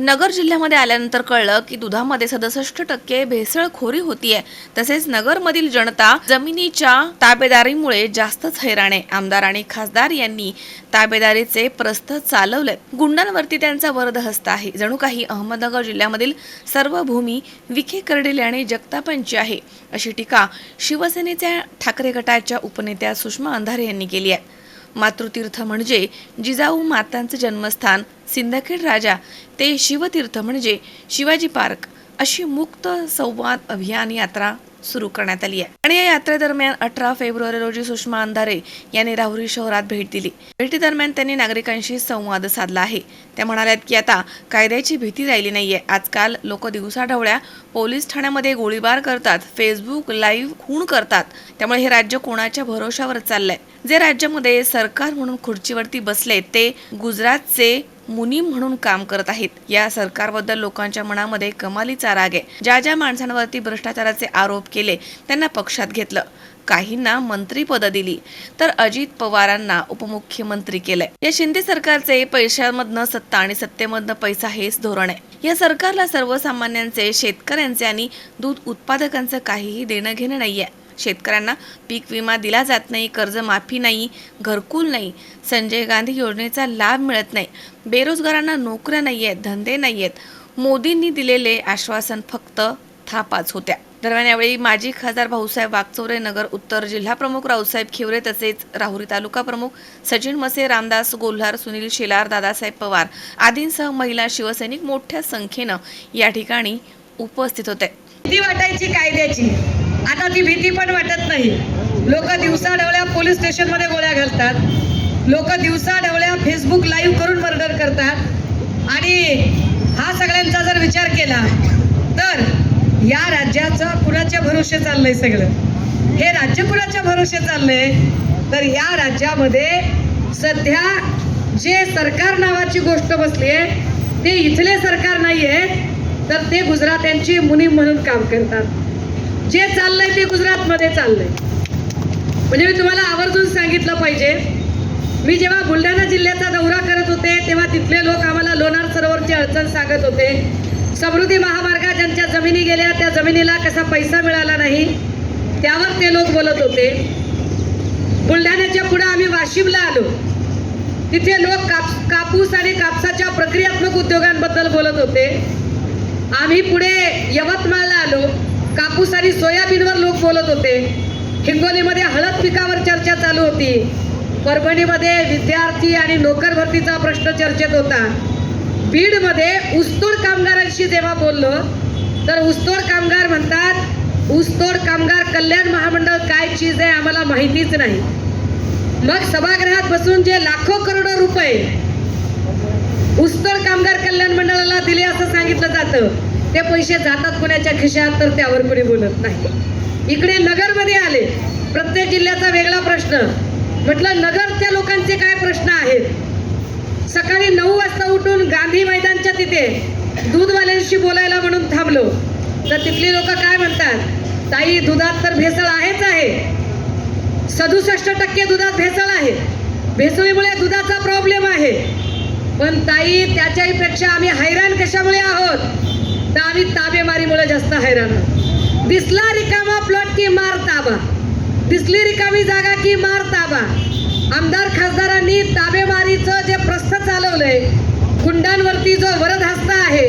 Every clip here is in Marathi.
नगर जिल्ह्यामध्ये आल्यानंतर कळलं की दुधामध्ये सदुसष्ट टक्के भेसळखोरी होतीये. तसेच नगरमधील जनता जमिनीच्या ताबेदारीमुळे जास्तच हैराण आहे. आमदार आणि खासदार यांनी ताबेदारीचे प्रस्थ चालवले गुंडांवरती त्यांचा वरद हस्त आहे. जणू काही अहमदनगर जिल्ह्यामधील सर्व भूमी विखे कर्डिले आणि जगतापांची आहे अशी टीका शिवसेनेच्या ठाकरे गटाच्या उपनेत्या सुषमा अंधारे यांनी केली आहे. मातृतीर्थ म्हणजे जिजाऊ मातांचे जन्मस्थान सिंदखेड राजा ते शिवतीर्थ म्हणजे शिवाजी पार्क अशी मुक्त संवाद अभियान यात्रा सुरू करण्यात आली आहे. आणि या यात्रेदरम्यान अठरा फेब्रुवारी रोजी सुषमा अंधारे यांनी राहुरी शहरात भेट दिली. भेटीदरम्यान त्यांनी नागरिकांशी संवाद साधला आहे. त्या म्हणाल्यात की आता कायद्याची भीती राहिली नाहीये. आजकाल लोक दिवसाढवळ्या पोलीस ठाण्यामध्ये गोळीबार करतात फेसबुक लाईव्ह खून करतात. त्यामुळे हे राज्य कोणाच्या भरोशावर चाललंय? जे राज्यामध्ये सरकार म्हणून खुर्चीवरती बसले ते गुजरातचे मुनीम म्हणून काम करत आहेत. या सरकारबद्दल लोकांच्या मनामध्ये कमालीचा राग आहे. ज्या ज्या माणसांवरती भ्रष्टाचाराचे आरोप केले त्यांना पक्षात घेतलं. काहींना मंत्रीपद दिली. तर अजित पवारांना उपमुख्यमंत्री केलंय. या शिंदे सरकारचे पैशामधनं सत्ता आणि सत्तेमधनं पैसा हेच धोरण आहे. या सरकारला सर्वसामान्यांचे शेतकऱ्यांचे आणि दूध उत्पादकांचं काहीही देणं घेणं नाहीये. शेतकऱ्यांना पीक विमा दिला जात नाही कर्जमाफी नाही घरकुल नाही संजय गांधी योजनेचा लाभ मिळत नाही बेरोजगारांना नोकऱ्या नाही आहेत धंदे नाही आहेत. मोदींनी दिलेले आश्वासन फक्त थापाच होत्या. दरम्यान यावेळी माजी खासदार भाऊसाहेब वागचौरे नगर उत्तर जिल्हा प्रमुख रावसाहेब खिवरे तसेच राहुरी तालुका प्रमुख सचिन मसे रामदास गोल्हार सुनील शेलार दादासाहेब पवार आदींसह महिला शिवसैनिक मोठ्या संख्येनं या ठिकाणी उपस्थित होते. भीती वाटायची कायद्याची. आता ती भीती पण वाटत नाही. लोक दिवसा ढवळ्या पोलीस स्टेशनमध्ये गोळ्या घालतात. लोक दिवसा ढवळ्या फेसबुक लाईव्ह करून मर्डर करतात. आणि हा सगळ्यांचा जर विचार केला तर या राज्याचं कुणाच्या भरोसे चाललंय सगळं? हे राज्य कुणाच्या भरोसे चाललंय? तर या राज्यामध्ये सध्या जे सरकार नावाची गोष्ट बसली आहे ते इथले सरकार नाही आहे तर ते गुजरात्यांची मुनी म्हणून काम करतात. जे चाललंय ते गुजरातमध्ये चाललंय. म्हणजे मी तुम्हाला आवर्जून सांगितलं पाहिजे. मी जेव्हा बुलढाणा जिल्ह्याचा दौरा करत होते तेव्हा तिथले लोक आम्हाला लोणार सरोवरची अडचण सांगत होते. समृद्धी महामार्गात ज्यांच्या जमिनी गेल्या त्या जमिनीला कसा पैसा मिळाला नाही त्यावर ते लोक बोलत होते. बुलढाण्याच्या पुढे आम्ही वाशिमला आलो. तिथे लोक काप कापूस आणि कापसाच्या प्रक्रियात्मक उद्योगांबद्दल बोलत होते. आम्ही पुढे यवतमाळला आलो. कापूस आणि सोयाबीनवर लोक बोलत होते. हिंगोलीमध्ये हळद पिकावर चर्चा चालू होती. परभणीमध्ये विद्यार्थी आणि नोकर भरतीचा प्रश्न चर्चेत होता. बीडमध्ये ऊसतोड कामगारांशी जेव्हा बोललो तर ऊसतोड कामगार म्हणतात ऊसतोड कामगार कल्याण महामंडळ काय चीज आहे आम्हाला माहितीच नाही. मग सभागृहात बसून जे लाखो करोडो रुपये ऊसतोड कामगार कल्याण मंडळाला दिले असं सांगितलं जातं. ते पैसे जातात कोणाच्या खिशात तर त्यावर कुणी बोलत नाही. इकडे नगरमध्ये आले. प्रत्येक जिल्ह्याचा वेगळा प्रश्न. म्हटलं नगरच्या लोकांचे काय प्रश्न आहेत? सकाळी नऊ वाजता उठून गांधी मैदानच्या तिथे दूधवाल्यांशी बोलायला म्हणून थांबलो. तर तिथली लोक काय म्हणतात? ताई दुधात तर भेसळ आहेच आहे. सदुसष्ट टक्के दुधात भेसळ आहे. भेसळीमुळे दुधाचा प्रॉब्लेम आहे. पण ताई त्याच्याही पेक्षा आम्ही हैराण कशामुळे आहोत? तर आम्ही ताबेमारीमुळे जास्त हैराण. दिसला रिकामा प्लॉट की मार ताबा. दिसली रिकामी जागा की मार ताबा. आमदार खासदारांनी ताबेमारीचं जे प्रस्थ चालवलंय कुंडांवरती जो वरद हस्ता आहे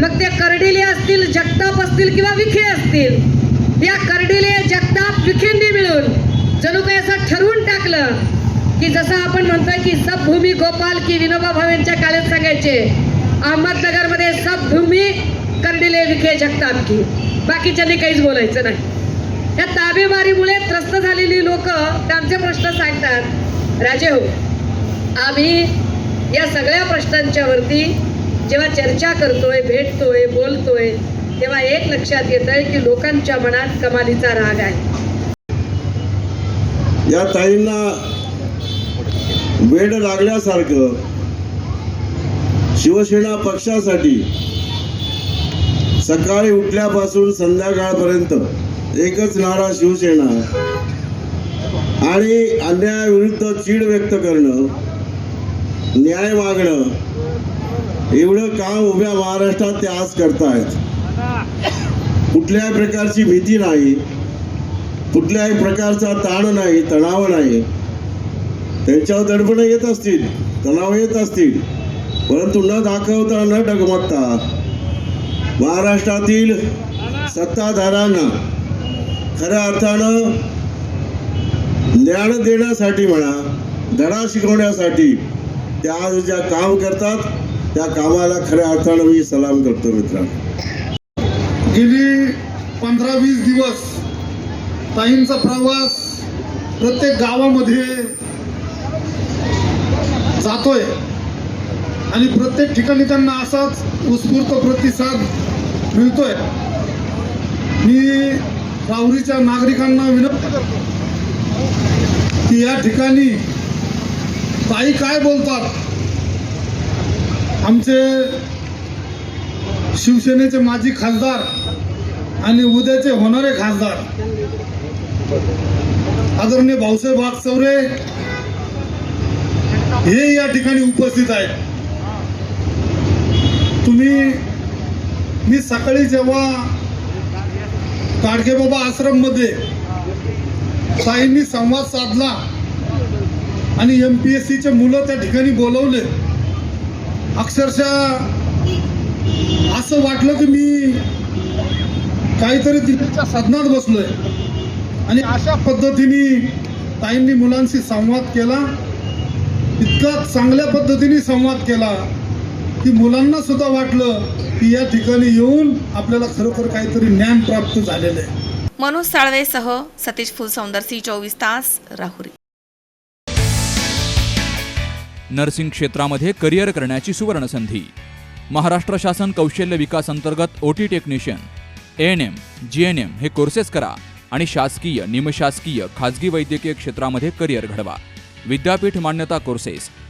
मग ते करडिले असतील जगताप असतील किंवा विखे असतील या करडिले जगताप विखेंनी मिळून जणू काही असं ठरवून टाकलं की जसं आपण म्हणतोय की सबभूमी गोपाल की विनोबा भावेंच्या काळात सांगायचे अहमदनगरमध्ये सबभूमी कर्डिले विखे जगताप की बाकीच्यांनी काहीच बोलायचं नाही. या ताबेमारीमुळे त्रस्त झालेली लोक त्यांचे प्रश्न सांगतात राजे हो आम्ही या सगळ्या प्रश्नांच्या वरती जेव्हा चर्चा करतोय भेटतोय बोलतोय तेव्हा एक लक्षात येत आहे की लोकांच्या मनात कमालीचा राग आहे. या ताईंना वेड लागल्यासारखं शिवसेना पक्षासाठी सकाळी उठल्यापासून संध्याकाळपर्यंत एकच नारा शिवसेना आणि अन्यायाविरुद्ध चीड व्यक्त करणं न्याय मागणं एवढं काम उभ्या महाराष्ट्रात ते आज करतायत. कुठल्याही प्रकारची भीती नाही कुठल्याही प्रकारचा ताण नाही तणाव नाही. त्यांच्यावर दडपणं येत असतील तणाव येत असतील. परंतु न दाखवता न डगमगता महाराष्ट्रातील सत्ताधाऱ्यांना खऱ्या अर्थानं ज्ञान देण्यासाठी म्हणा धडा शिकवण्यासाठी त्या आज ज्या काम करतात त्या कामाला खऱ्या अर्थानं मी सलाम करतो मित्रांनो. गेली पंधरा वीस दिवस ताईंचा प्रवास प्रत्येक गावामध्ये जातोय. आणि प्रत्येक ठिकाणी त्यांना असाच उत्स्फूर्त प्रतिसाद मिळतोय. मी राहुरीच्या नागरिकांना विनंती करतो की या ठिकाणी ताई काय बोलतात? आमचे शिवसेनेचे माजी खासदार आणि उद्याचे होणारे खासदार आदरणीय भाऊसाहेब वागचौरे हे या ठिकाणी उपस्थित आहेत. तुम्ही मी सकाळी जेव्हा गाडगेबाबा आश्रममध्ये संवाद साधला आणि एम पी एस सीचे मुलं त्या ठिकाणी बोलवले अक्षरशः असं वाटलं की मी काहीतरी तिच्या साधनात बसलोय. आणि अशा पद्धतीने ताईंनी मुलांशी संवाद केला इतका चांगल्या पद्धतीने संवाद केला. की मुलांना सुद्धा वाटलं की या ठिकाणी येऊन आपल्याला खरोखर काहीतरी ज्ञान प्राप्त झालेलं आहे. मनोज साळवेसह सतीश फुलसौंदरसी चोवीस तास राहुरी. नर्सिंग क्षेत्रामध्ये करिअर करण्याची सुवर्णसंधी. महाराष्ट्र शासन कौशल्य विकास अंतर्गत O T technician. N M G N M हे कोर्सेस करा आणि शासकीय निमशासकीय खाजगी वैद्यकीय क्षेत्रामध्ये करिअर घडवा. विद्यापीठ मान्यता कोर्सेस